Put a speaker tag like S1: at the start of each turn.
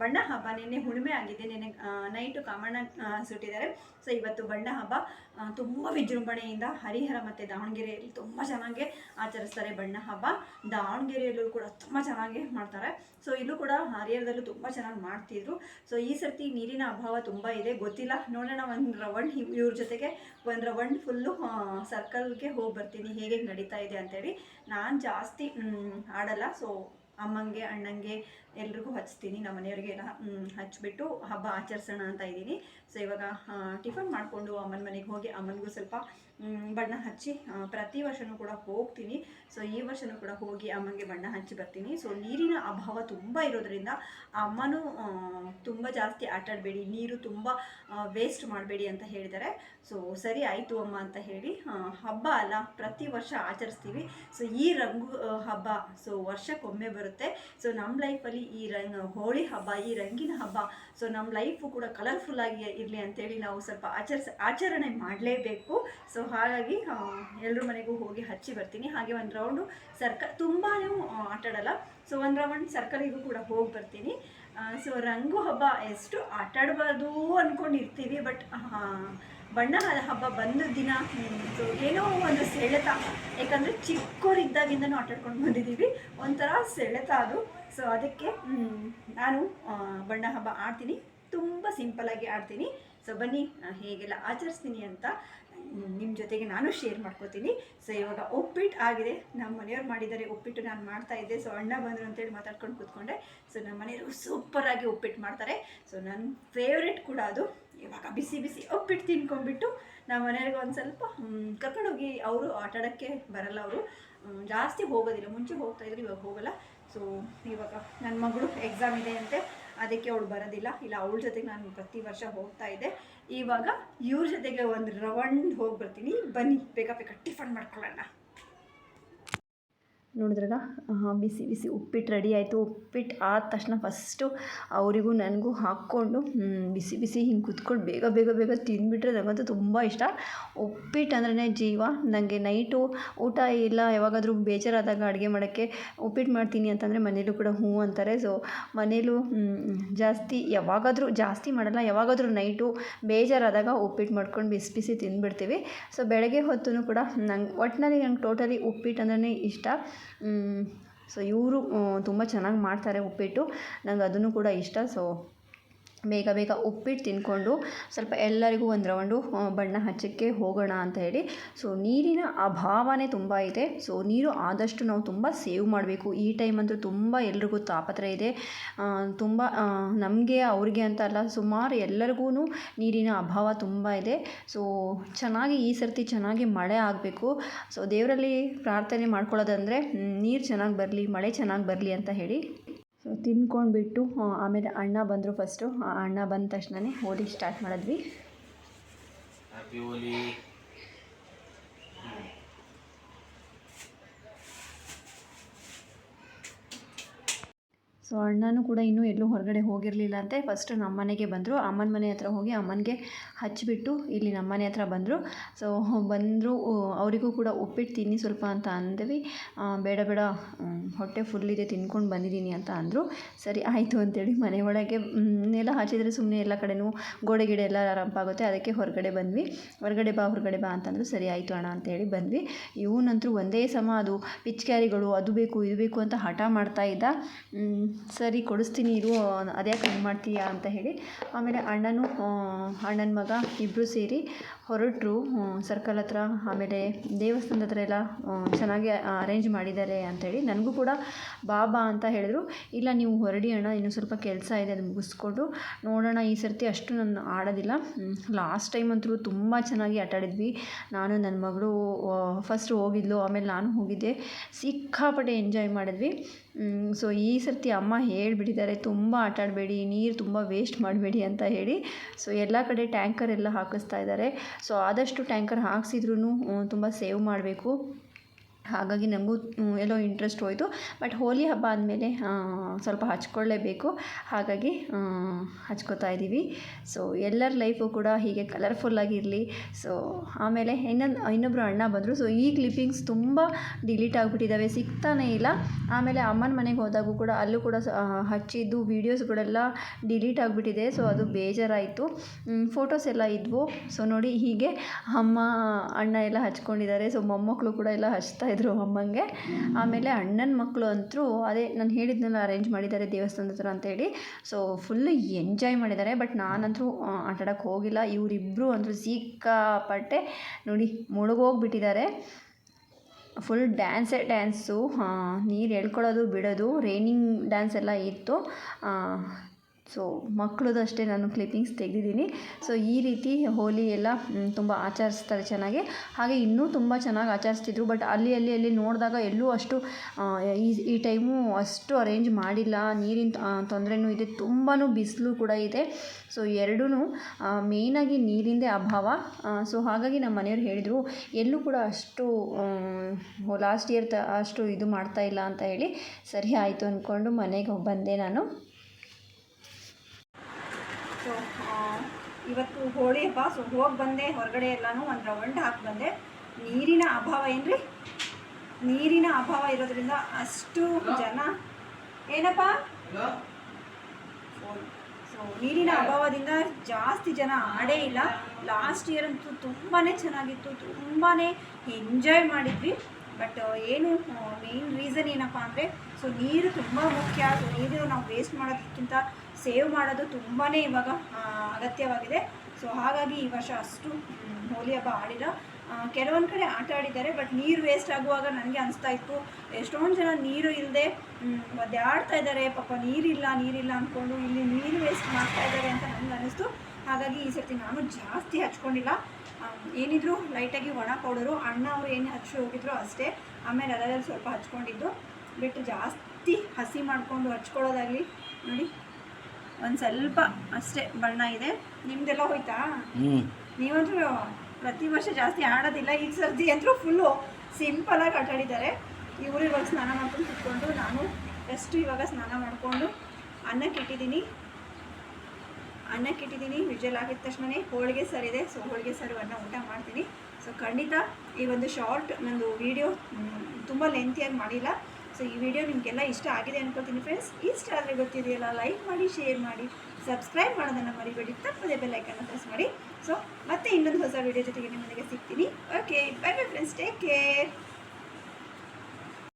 S1: ಬಣ್ಣ ಹಬ್ಬ ನಿನ್ನೆ ಹುಣ್ಣಿಮೆ ಆಗಿದೆ. ನಿನ್ನೆ ನೈಟು ಕಾಮಣ್ಣ ಸುಟ್ಟಿದ್ದಾರೆ. ಸೊ ಇವತ್ತು ಬಣ್ಣ ಹಬ್ಬ ತುಂಬ ವಿಜೃಂಭಣೆಯಿಂದ ಹರಿಹರ ಮತ್ತು ದಾವಣಗೆರೆಯಲ್ಲಿ ತುಂಬ ಚೆನ್ನಾಗಿ ಆಚರಿಸ್ತಾರೆ ಬಣ್ಣ ಹಬ್ಬ. ದಾವಣಗೆರೆಯಲ್ಲೂ ಕೂಡ ತುಂಬ ಚೆನ್ನಾಗಿ ಮಾಡ್ತಾರೆ. ಸೊ ಇಲ್ಲೂ ಕೂಡ ಹರಿಹರದಲ್ಲೂ ತುಂಬ ಚೆನ್ನಾಗಿ ಮಾಡ್ತಿದ್ರು. ಸೊ ಈ ಸರ್ತಿ ನೀರಿನ ಅಭಾವ ತುಂಬ ಇದೆ. ಗೊತ್ತಿಲ್ಲ. ನೋಡೋಣ ಒಂದು ರೌಂಡ್ ಇವ್ರ ಜೊತೆಗೆ ಒಂದು ರೌಂಡ್ ಫುಲ್ಲು ಸರ್ಕಲ್ಗೆ ಹೋಗಿ ಬರ್ತೀನಿ. ಹೇಗೆ ನಡೀತಾ ಇದೆ ಅಂತೇಳಿ. ನಾನು ಜಾಸ್ತಿ ಆಡಲ್ಲ. ಸೊ ಅಮ್ಮಂಗೆ ಅಣ್ಣಂಗೆ ಎಲ್ರಿಗೂ ಹಚ್ತೀನಿ ನಮ್ಮ ಮನೆಯವರಿಗೆಲ್ಲ ಮ್, ಹಚ್ಬಿಟ್ಟು ಹಬ್ಬ ಆಚರಿಸೋಣ ಅಂತ ಇದ್ದೀನಿ. ಸೊ ಇವಾಗ ಟಿಫನ್ ಮಾಡಿಕೊಂಡು ಅಮ್ಮನ ಮನೆಗೆ ಹೋಗಿ ಅಮ್ಮನಿಗೂ ಸ್ವಲ್ಪ ಬಣ್ಣ ಹಚ್ಚಿ ಪ್ರತಿ ವರ್ಷವೂ ಕೂಡ ಹೋಗ್ತೀನಿ. ಸೊ ಈ ವರ್ಷವೂ ಕೂಡ ಹೋಗಿ ಅಮ್ಮನಿಗೆ ಬಣ್ಣ ಹಚ್ಚಿ ಬರ್ತೀನಿ. ಸೊ ನೀರಿನ ಅಭಾವ ತುಂಬ ಇರೋದ್ರಿಂದ ಅಮ್ಮನೂ ತುಂಬ ಜಾಸ್ತಿ ಆಟಾಡಬೇಡಿ, ನೀರು ತುಂಬ ವೇಸ್ಟ್ ಮಾಡಬೇಡಿ ಅಂತ ಹೇಳಿದ್ದಾರೆ. ಸೊ ಸರಿ ಆಯಿತು ಅಮ್ಮ ಅಂತ ಹೇಳಿ ಹಬ್ಬ ಅಲ್ಲ, ಪ್ರತಿ ವರ್ಷ ಆಚರಿಸ್ತೀವಿ. ಸೊ ಈ ರಂಗು ಹಬ್ಬ ಸೊ ವರ್ಷಕ್ಕೊಮ್ಮೆ ಬರುತ್ತೆ. ಸೊ ನಮ್ಮ ಲೈಫಲ್ಲಿ ಈ ರಂಗ್, ಹೋಳಿ ಹಬ್ಬ, ಈ ರಂಗಿನ ಹಬ್ಬ ಸೊ ನಮ್ಮ ಲೈಫು ಕೂಡ ಕಲರ್ಫುಲ್ ಆಗಿ ಇರಲಿ ಅಂತೇಳಿ ನಾವು ಸ್ವಲ್ಪ ಆಚರಿಸ, ಆಚರಣೆ ಮಾಡಲೇಬೇಕು. ಸೊ ಹಾಗಾಗಿ ಎಲ್ಲರ ಮನೆಗೂ ಹೋಗಿ ಹಚ್ಚಿ ಬರ್ತೀನಿ. ಹಾಗೆ ಒಂದು ರೌಂಡು ಸರ್ಕ ತುಂಬಾ ಆಟಾಡಲ್ಲ ಸೊ ಒಂದು ರೌಂಡ್ ಸರ್ಕಲಿಗೂ ಕೂಡ ಹೋಗಿ ಬರ್ತೀನಿ. ಸೊ ರಂಗು ಹಬ್ಬ ಎಷ್ಟು ಆಟಾಡಬಾರ್ದು ಅಂದ್ಕೊಂಡಿರ್ತೀವಿ ಬಟ್ ಬಣ್ಣ ಹಬ್ಬ ಬಂದ ದಿನ ಸೊ ಏನೋ ಒಂದು ಸೆಳೆತ. ಯಾಕಂದರೆ ಚಿಕ್ಕವರಿದ್ದಾಗಿಂದನೂ ಆಟಾಡ್ಕೊಂಡು ಬಂದಿದ್ದೀವಿ. ಒಂಥರ ಸೆಳೆತ ಅದು. ಸೊ ಅದಕ್ಕೆ ನಾನು ಬಣ್ಣ ಹಬ್ಬ ಆಡ್ತೀನಿ. ತುಂಬ ಆಗಿ ಆಡ್ತೀನಿ. ಸೊ ಬನ್ನಿ ನಾನು ಹೇಗೆಲ್ಲ ಆಚರಿಸ್ತೀನಿ ಅಂತ ನಿಮ್ಮ ಜೊತೆಗೆ ನಾನು ಶೇರ್ ಮಾಡ್ಕೋತೀನಿ. ಸೊ ಇವಾಗ ಉಪ್ಪಿಟ್ಟು ಆಗಿದೆ. ನಮ್ಮ ಮನೆಯವ್ರು ಮಾಡಿದ್ದಾರೆ ಉಪ್ಪಿಟ್ಟು, ನಾನು ಮಾಡ್ತಾ ಇದ್ದೆ. ಸೊ ಅಣ್ಣ ಬಂದರು ಅಂತೇಳಿ ಮಾತಾಡ್ಕೊಂಡು ಕೂತ್ಕೊಂಡೆ. ಸೊ ನಮ್ಮ ಮನೆಯವರು ಸೂಪರಾಗಿ ಉಪ್ಪಿಟ್ಟು ಮಾಡ್ತಾರೆ. ಸೊ ನನ್ನ ಫೇವ್ರೆಟ್ ಕೂಡ ಅದು. ಇವಾಗ ಬಿಸಿ ಬಿಸಿ ಉಪ್ಪಿಟ್ಟು ತಿನ್ಕೊಂಡ್ಬಿಟ್ಟು ನಮ್ಮ ಮನೆಯವ್ರಿಗೆ ಒಂದು ಸ್ವಲ್ಪ ಕರ್ಕೊಂಡೋಗಿ ಅವರು ಆಟಾಡೋಕ್ಕೆ ಬರಲ್ಲ ಅವರು. ಜಾಸ್ತಿ ಹೋಗೋದಿಲ್ಲ. ಮುಂಚೆ ಹೋಗ್ತಾ ಇದ್ರು, ಇವಾಗ ಹೋಗಲ್ಲ. ಸೊ ಇವಾಗ ನನ್ನ ಮಗಳು ಎಕ್ಸಾಮ್ ಇದೆ ಅಂತೆ. ಅದಕ್ಕೆ ಅವಳು ಬರೋದಿಲ್ಲ. ಇಲ್ಲ, ಅವಳ ಜೊತೆಗೆ ನಾನು ಪ್ರತಿ ವರ್ಷ ಹೋಗ್ತಾ ಇದ್ದೆ. ಇವಾಗ ಇವ್ರ ಜೊತೆಗೆ ಒಂದು ರೌಂಡ್ ಹೋಗಿ ಬರ್ತೀನಿ ಬನ್ನಿ, ಬೇಗ ಬೇಗ ಟಿಫನ್ ಮಾಡ್ಕೊಳ್ಳೋಣ. ನೋಡಿದ್ರಾಗ? ಬಿಸಿ ಬಿಸಿ ಉಪ್ಪಿಟ್ಟು ರೆಡಿ ಆಯಿತು. ಉಪ್ಪಿಟ್ಟು ಆದ ತಕ್ಷಣ ಫಸ್ಟು ಅವರಿಗೂ ನನಗೂ ಹಾಕ್ಕೊಂಡು ಬಿಸಿ ಬಿಸಿ ಹಿಂಗೆ ಕುತ್ಕೊಂಡು ಬೇಗ ಬೇಗ ಬೇಗ ತಿಂದುಬಿಟ್ರೆ ನನಗಂತೂ ತುಂಬ ಇಷ್ಟ. ಉಪ್ಪಿಟ್ಟು ಅಂದ್ರೆ ಜೀವ. ನನಗೆ ನೈಟು ಊಟ ಇಲ್ಲ, ಯಾವಾಗಾದರೂ ಬೇಜಾರಾದಾಗ ಅಡುಗೆ ಮಾಡೋಕ್ಕೆ ಉಪ್ಪಿಟ್ಟು ಮಾಡ್ತೀನಿ ಅಂತಂದರೆ ಮನೇಲೂ ಕೂಡ ಹ್ಞೂ ಅಂತಾರೆ. ಸೊ ಮನೇಲೂ ಜಾಸ್ತಿ ಯಾವಾಗಾದರೂ ಜಾಸ್ತಿ ಮಾಡಲ್ಲ, ಯಾವಾಗಾದರೂ ನೈಟು ಬೇಜಾರಾದಾಗ ಉಪ್ಪಿಟ್ಟು ಮಾಡ್ಕೊಂಡು ಬಿಸಿ ಬಿಸಿ ತಿಂದುಬಿಡ್ತೀವಿ. ಸೊ ಬೆಳಗ್ಗೆ ಹೊತ್ತು ಕೂಡ ನಂಗೆ ಒಟ್ಟಿನಲ್ಲಿ ನಂಗೆ ಟೋಟಲಿ ಉಪ್ಪಿಟ್ಟು ಅಂದ್ರೆ ಇಷ್ಟ. ಸೊ ಇವರು ತುಂಬ ಚೆನ್ನಾಗಿ ಮಾಡ್ತಾರೆ ಉಪ್ಪಿಟ್ಟು. ನಂಗೆ ಅದನ್ನು ಕೂಡ ಇಷ್ಟ ಸೊ ಬೇಗ ಬೇಗ ಉಪ್ಪಿಟ್ಟು ತಿನ್ಕೊಂಡು ಸ್ವಲ್ಪ ಎಲ್ಲರಿಗೂ ಒಂದು ರೌಂಡು ಬಣ್ಣ ಹಚ್ಚಕ್ಕೆ ಹೋಗೋಣ ಅಂತ ಹೇಳಿ. ಸೊ ನೀರಿನ ಅಭಾವನೇ ತುಂಬ ಇದೆ. ಸೊ ನೀರು ಆದಷ್ಟು ನಾವು ತುಂಬ ಸೇವ್ ಮಾಡಬೇಕು. ಈ ಟೈಮ್ ಅಂತೂ ತುಂಬ ಎಲ್ರಿಗೂ ತಾಪತ್ರ ಇದೆ. ತುಂಬ ನಮಗೆ, ಅವ್ರಿಗೆ ಅಂತ ಅಲ್ಲ, ಸುಮಾರು ಎಲ್ಲರಿಗೂ ನೀರಿನ ಅಭಾವ ತುಂಬ ಇದೆ. ಸೊ ಚೆನ್ನಾಗಿ ಈ ಸರ್ತಿ ಚೆನ್ನಾಗಿ ಮಳೆ ಆಗಬೇಕು. ಸೊ ದೇವರಲ್ಲಿ ಪ್ರಾರ್ಥನೆ ಮಾಡ್ಕೊಳ್ಳೋದಂದರೆ ನೀರು ಚೆನ್ನಾಗಿ ಬರಲಿ, ಮಳೆ ಚೆನ್ನಾಗಿ ಬರಲಿ ಅಂತ ಹೇಳಿ. ತಿನ್ಕೊಂಡ್ಬಿಟ್ಟು ಆಮೇಲೆ ಅಣ್ಣ ಬಂದರು ಫಸ್ಟು ಅಣ್ಣ ಬಂದ ತಕ್ಷಣವೇ ಹೋಳಿ ಸ್ಟಾರ್ಟ್ ಮಾಡಿದ್ವಿ.
S2: ಹ್ಯಾಪಿ ಹೋಲಿ
S1: ಸೊ ಅಣ್ಣನೂ ಕೂಡ ಇನ್ನೂ ಎಲ್ಲೂ ಹೊರಗಡೆ ಹೋಗಿರಲಿಲ್ಲ ಅಂತೆ. ಫಸ್ಟು ನಮ್ಮ ಮನೆಗೆ ಬಂದರು. ಅಮ್ಮನ ಮನೆ ಹತ್ರ ಹೋಗಿ ಅಮ್ಮನಿಗೆ ಹಚ್ಚಿಬಿಟ್ಟು ಇಲ್ಲಿ ನಮ್ಮ ಮನೆ ಹತ್ರ ಬಂದರು. ಸೊ ಬಂದರು ಅವರಿಗೂ ಕೂಡ ಉಪ್ಪಿಟ್ಟು ತಿನ್ನಿ ಸ್ವಲ್ಪ ಅಂತ ಅಂದ್ವಿ. ಬೇಡ ಬೇಡ ಹೊಟ್ಟೆ ಫುಲ್ ಇದೆ, ತಿನ್ಕೊಂಡು ಬಂದಿದ್ದೀನಿ ಅಂತ ಅಂದರು. ಸರಿ, ಆಯಿತು ಅಂತೇಳಿ ಮನೆ ಒಳಗೆ ಎಲ್ಲ ಹಚ್ಚಿದರೆ ಸುಮ್ಮನೆ ಎಲ್ಲ ಕಡೆನೂ ಗೋಡೆ, ಗಿಡ ಎಲ್ಲ ರಂಪಾಗುತ್ತೆ. ಅದಕ್ಕೆ ಹೊರಗಡೆ ಬಂದ್ವಿ. ಹೊರಗಡೆ ಬಾ ಹೊರಗಡೆ ಬಾ ಅಂತಂದರು ಸರಿ, ಆಯಿತು ಅಣ್ಣ ಅಂತೇಳಿ ಬಂದ್ವಿ. ಇವನಂತರೂ ಒಂದೇ ಸಮ ಅದು ಪಿಚ್ಕ್ಯಾರಿಗಳು ಅದು ಬೇಕು, ಇದು ಬೇಕು ಅಂತ ಹಠ ಮಾಡ್ತಾ ಇದ್ದ. ಸರಿ ಕೊಡಿಸ್ತೀನಿ, ಇರು ಅದ್ಯಾಕೆ ಹಂಗೆ ಮಾಡ್ತೀಯಾ ಅಂತ ಹೇಳಿ. ಆಮೇಲೆ ಅಣ್ಣನೂ ಅಣ್ಣನ ಮಗ ಇಬ್ಬರು ಸೇರಿ ಹೊರಟರು ಸರ್ಕಲ್ ಹತ್ರ. ಆಮೇಲೆ ದೇವಸ್ಥಾನದ ಹತ್ರ ಎಲ್ಲ ಚೆನ್ನಾಗಿ ಅರೇಂಜ್ ಮಾಡಿದ್ದಾರೆ ಅಂಥೇಳಿ ನನಗೂ ಕೂಡ ಬಾ ಬಾ ಅಂತ ಹೇಳಿದ್ರು. ಇಲ್ಲ, ನೀವು ಹೊರಡಿ ಅಣ್ಣ, ಇನ್ನೂ ಸ್ವಲ್ಪ ಕೆಲಸ ಇದೆ, ಅದು ಮುಗಿಸ್ಕೊಂಡು ನೋಡೋಣ. ಈ ಸರ್ತಿ ಅಷ್ಟು ನಾನು ಆಡೋದಿಲ್ಲ. ಲಾಸ್ಟ್ ಟೈಮ್ ಅಂತೂ ತುಂಬ ಚೆನ್ನಾಗಿ ಆಟ ಆಡಿದ್ವಿ. ನಾನು ನನ್ನ ಮಗಳು ಫಸ್ಟ್ ಹೋಗಿದ್ಲು. ಆಮೇಲೆ ನಾನು ಹೋಗಿದ್ದೆ. ಸಿಕ್ಕಾಪಟ್ಟೆ ಎಂಜಾಯ್ ಮಾಡಿದ್ವಿ. ಸೊ ಈ ಸರ್ತಿ ಅಮ್ಮ ಹೇಳಿಬಿಟ್ಟಿದ್ದಾರೆ, ತುಂಬ ಆಟ ಆಡಬೇಡಿ, ನೀರು ತುಂಬ ವೇಸ್ಟ್ ಮಾಡಬೇಡಿ ಅಂತ ಹೇಳಿ. ಸೊ ಎಲ್ಲ ಕಡೆ ಟ್ಯಾಂಕರ್ ಎಲ್ಲ ಹಾಕಿಸ್ತಾ ಇದ್ದಾರೆ. ಸೊ ಆದಷ್ಟು ಟ್ಯಾಂಕರ್ ಹಾಕ್ಸಿದ್ರೂ ತುಂಬ ಸೇವ್ ಮಾಡಬೇಕು. ಹಾಗಾಗಿ ನನಗೂ ಎಲ್ಲೋ ಇಂಟ್ರೆಸ್ಟ್ ಹೋಯಿತು. ಬಟ್ ಹೋಲಿ ಹಬ್ಬ ಆದಮೇಲೆ ಸ್ವಲ್ಪ ಹಚ್ಕೊಳ್ಳೇಬೇಕು. ಹಾಗಾಗಿ ಹಚ್ಕೋತಾ ಇದ್ದೀವಿ ಸೊ ಎಲ್ಲರ ಲೈಫು ಕೂಡ ಹೀಗೆ ಕಲರ್ಫುಲ್ಲಾಗಿರಲಿ ಸೊ ಆಮೇಲೆ ಇನ್ನೊಂದು ಇನ್ನೊಬ್ಬರು ಅಣ್ಣ ಬಂದರು. ಸೊ ಈ ಕ್ಲಿಪ್ಪಿಂಗ್ಸ್ ತುಂಬ ಡಿಲೀಟ್ ಆಗಿಬಿಟ್ಟಿದ್ದಾವೆ ಸಿಗ್ತಾನೇ ಇಲ್ಲ. ಆಮೇಲೆ ಅಮ್ಮನ ಮನೆಗೆ ಹೋದಾಗೂ ಕೂಡ ಅಲ್ಲೂ ಕೂಡ ಹಚ್ಚಿದ್ದು ವೀಡಿಯೋಸ್ಗಳೆಲ್ಲ ಡಿಲೀಟ್ ಆಗಿಬಿಟ್ಟಿದೆ. ಸೊ ಅದು ಬೇಜಾರಾಯಿತು. ಫೋಟೋಸ್ ಎಲ್ಲ ಇದ್ವು. ಸೊ ನೋಡಿ ಹೀಗೆ ಅಮ್ಮ, ಅಣ್ಣ ಎಲ್ಲ ಹಚ್ಕೊಂಡಿದ್ದಾರೆ. ಸೊ ಮೊಮ್ಮಕ್ಕಳು ಕೂಡ ಎಲ್ಲ ಹಚ್ತಾ ಇದ್ರು ಅಮ್ಮಂಗೆ. ಆಮೇಲೆ ಅಣ್ಣನ ಮಕ್ಕಳು ಅಂತೂ ಅದೇ ನಾನು ಹೇಳಿದ್ನಲ್ಲ ಅರೇಂಜ್ ಮಾಡಿದ್ದಾರೆ ದೇವಸ್ಥಾನದ ಹತ್ರ ಅಂತೇಳಿ. ಸೊ ಫುಲ್ಲು ಎಂಜಾಯ್ ಮಾಡಿದ್ದಾರೆ. ಬಟ್ ನಾನಂತೂ ಆಟಾಡೋಕ್ಕೆ ಹೋಗಿಲ್ಲ. ಇವರಿಬ್ಬರು ಅಂತೂ ಸಿಕ್ಕಾಪಟ್ಟೆ ನೋಡಿ ಮುಳುಗೋಗ್ಬಿಟ್ಟಿದ್ದಾರೆ. ಫುಲ್ ಡ್ಯಾನ್ಸೇ ಡ್ಯಾನ್ಸು ನೀರು ಎಳ್ಕೊಳ್ಳೋದು, ಬಿಡೋದು ರೈನಿಂಗ್ ಡ್ಯಾನ್ಸ್ ಎಲ್ಲ ಇತ್ತು. ಸೊ ಮಕ್ಕಳದ್ದು ಅಷ್ಟೇ ನಾನು ಕ್ಲಿಪ್ಪಿಂಗ್ಸ್ ತೆಗೆದಿದ್ದೀನಿ. ಸೊ ಈ ರೀತಿ ಹೋಲಿ ಎಲ್ಲ ತುಂಬ ಆಚರಿಸ್ತಾರೆ ಚೆನ್ನಾಗಿ. ಹಾಗೆ ಇನ್ನೂ ತುಂಬ ಚೆನ್ನಾಗಿ ಆಚರಿಸ್ತಿದ್ರು. ಬಟ್ ಅಲ್ಲಿ ಅಲ್ಲಿ ಅಲ್ಲಿ ನೋಡಿದಾಗ ಎಲ್ಲೂ ಅಷ್ಟು ಈ ಈ ಟೈಮು ಅಷ್ಟು ಅರೇಂಜ್ ಮಾಡಿಲ್ಲ. ನೀರಿನ ತೊಂದರೆನೂ ಇದೆ. ತುಂಬಾ ಬಿಸಿಲು ಕೂಡ ಇದೆ. ಸೊ ಎರಡೂ ಮೇಯ್ನಾಗಿ ನೀರಿಂದೇ ಅಭಾವ. ಸೊ ಹಾಗಾಗಿ ನಮ್ಮ ಮನೆಯವ್ರು ಹೇಳಿದರು, ಎಲ್ಲೂ ಕೂಡ ಅಷ್ಟು ಲಾಸ್ಟ್ ಇಯರ್ ತ ಅಷ್ಟು ಇದು ಮಾಡ್ತಾ ಇಲ್ಲ ಅಂತ ಹೇಳಿ. ಸರಿ, ಆಯಿತು ಅಂದ್ಕೊಂಡು ಮನೆಗೆ ಬಂದೆ ನಾನು. ಸೊ ಇವತ್ತು ಹೋಳಿ ಹಬ್ಬ ಸೊ ಹೋಗಿ ಬಂದೆ ಹೊರಗಡೆ ಎಲ್ಲನೂ ಒಂದು ರೌಂಡ್ ಹಾಕಿ ಬಂದೆ. ನೀರಿನ ಅಭಾವ ಏನ್ರಿ? ನೀರಿನ ಅಭಾವ ಇರೋದ್ರಿಂದ ಅಷ್ಟು ಜನ ಏನಪ್ಪ? ಸೊ ನೀರಿನ ಅಭಾವದಿಂದ ಜಾಸ್ತಿ ಜನ ಆಡೇ ಇಲ್ಲ. ಲಾಸ್ಟ್ ಇಯರ್ ಅಂತೂ ತುಂಬಾ ಚೆನ್ನಾಗಿತ್ತು ತುಂಬಾ ಎಂಜಾಯ್ ಮಾಡಿದ್ವಿ. ಬಟ್ ಏನು ಮೇನ್ ರೀಸನ್ ಏನಪ್ಪ ಅಂದರೆ ಸೊ ನೀರು ತುಂಬ ಮುಖ್ಯ. ಸೊ ನೀರು ನಾವು ವೇಸ್ಟ್ ಮಾಡೋದಕ್ಕಿಂತ ಸೇವ್ ಮಾಡೋದು ತುಂಬಾ ಇವಾಗ ಅಗತ್ಯವಾಗಿದೆ. ಸೊ ಹಾಗಾಗಿ ಈ ವರ್ಷ ಅಷ್ಟು ಹೋಲಿ ಹಬ್ಬ ಆಡಿಲ್ಲ. ಕೆಲವೊಂದು ಕಡೆ ಆಟ ಆಡಿದ್ದಾರೆ ಬಟ್ ನೀರು ವೇಸ್ಟ್ ಆಗುವಾಗ ನನಗೆ ಅನಿಸ್ತಾ ಇತ್ತು, ಎಷ್ಟೊಂದು ಜನ ನೀರು ಇಲ್ಲದೆ ಒದ್ದಾಡ್ತಾ ಇದ್ದಾರೆ. ಪಾಪ ನೀರಿಲ್ಲ ನೀರಿಲ್ಲ ಅಂದ್ಕೊಂಡು ಇಲ್ಲಿ ನೀರು ವೇಸ್ಟ್ ಮಾಡ್ತಾ ಇದ್ದಾರೆ ಅಂತ ನನಗೆ ಅನ್ನಿಸ್ತು ಹಾಗಾಗಿ ಈ ಸರ್ತಿ ನಾನು ಜಾಸ್ತಿ ಹಚ್ಕೊಂಡಿಲ್ಲ. ಏನಿದ್ರು ಲೈಟಾಗಿ ಒಣ ಪೌಡರು ಅಣ್ಣ ಅವರು ಏನು ಹಚ್ಚಿ ಹೋಗಿದ್ರು ಅಷ್ಟೇ. ಆಮೇಲೆ ಅದರಲ್ಲಿ ಸ್ವಲ್ಪ ಹಚ್ಕೊಂಡಿದ್ದು. ಬಿಟ್ಟು ಜಾಸ್ತಿ ಹಸಿ ಮಾಡಿಕೊಂಡು ಹಚ್ಕೊಳ್ಳೋದಾಗಲಿ ನೋಡಿ ಒಂದು ಸ್ವಲ್ಪ ಅಷ್ಟೇ ಬಣ್ಣ ಇದೆ. ನಿಮ್ದೆಲ್ಲ ಹೋಯ್ತಾ? ನೀವಂತೂ ಪ್ರತಿ ವರ್ಷ ಜಾಸ್ತಿ ಆಡೋದಿಲ್ಲ ಈ ಸರ್ಜಿ ಅಂತೂ ಫುಲ್ಲು ಸಿಂಪಲಾಗಿ ಆಟ ಆಡಿದ್ದಾರೆ. ಇವರು ಇವಾಗ ಸ್ನಾನ ಮಾಡ್ಕೊಂಡು ಕುತ್ಕೊಂಡು ನಾನು ಜಸ್ಟ್ ಇವಾಗ ಸ್ನಾನ ಮಾಡಿಕೊಂಡು ಅನ್ನಕ್ಕೆ ಇಟ್ಟಿದ್ದೀನಿ. ಅನ್ನಕ್ಕೆ ಇಟ್ಟಿದ್ದೀನಿ ವಿಜಲ್ ಆಗಿದ ತಕ್ಷಣವೇ ಹೋಳಿಗೆ ಸರಿದೆ ಸೊ ಹೋಳಿಗೆ ಸರು ಅನ್ನ ಊಟ ಮಾಡ್ತೀನಿ. ಸೊ ಖಂಡಿತ ಈ ಒಂದು ಶಾರ್ಟ್ ನಂದು ವಿಡಿಯೋ ತುಂಬ ಲೆಂತಿಯಾಗಿ ಮಾಡಿಲ್ಲ. ಸೊ ಈ ವಿಡಿಯೋ ನಿಮಗೆಲ್ಲ ಇಷ್ಟ ಆಗಿದೆ ಅನ್ಕೋತೀನಿ ಫ್ರೆಂಡ್ಸ್ ಇಷ್ಟ ಆದರೆ ಗೊತ್ತಿದೆಯಲ್ಲ ಲೈಕ್ ಮಾಡಿ ಶೇರ್ ಮಾಡಿ ಸಬ್ಸ್ಕ್ರೈಬ್ ಮಾಡೋದನ್ನು ಮರಿಬೇಡಿ. ತಪ್ಪದೆ ಬೆಲ್ಲೈಕನ್ನು ಪ್ರೆಸ್ ಮಾಡಿ. ಸೊ ಮತ್ತೆ ಇನ್ನೊಂದು ಹೊಸ ವಿಡಿಯೋ ಜೊತೆಗೆ ನಿಮ್ಮನೆಗೆ ಸಿಗ್ತೀನಿ. Okay bye bye friends take care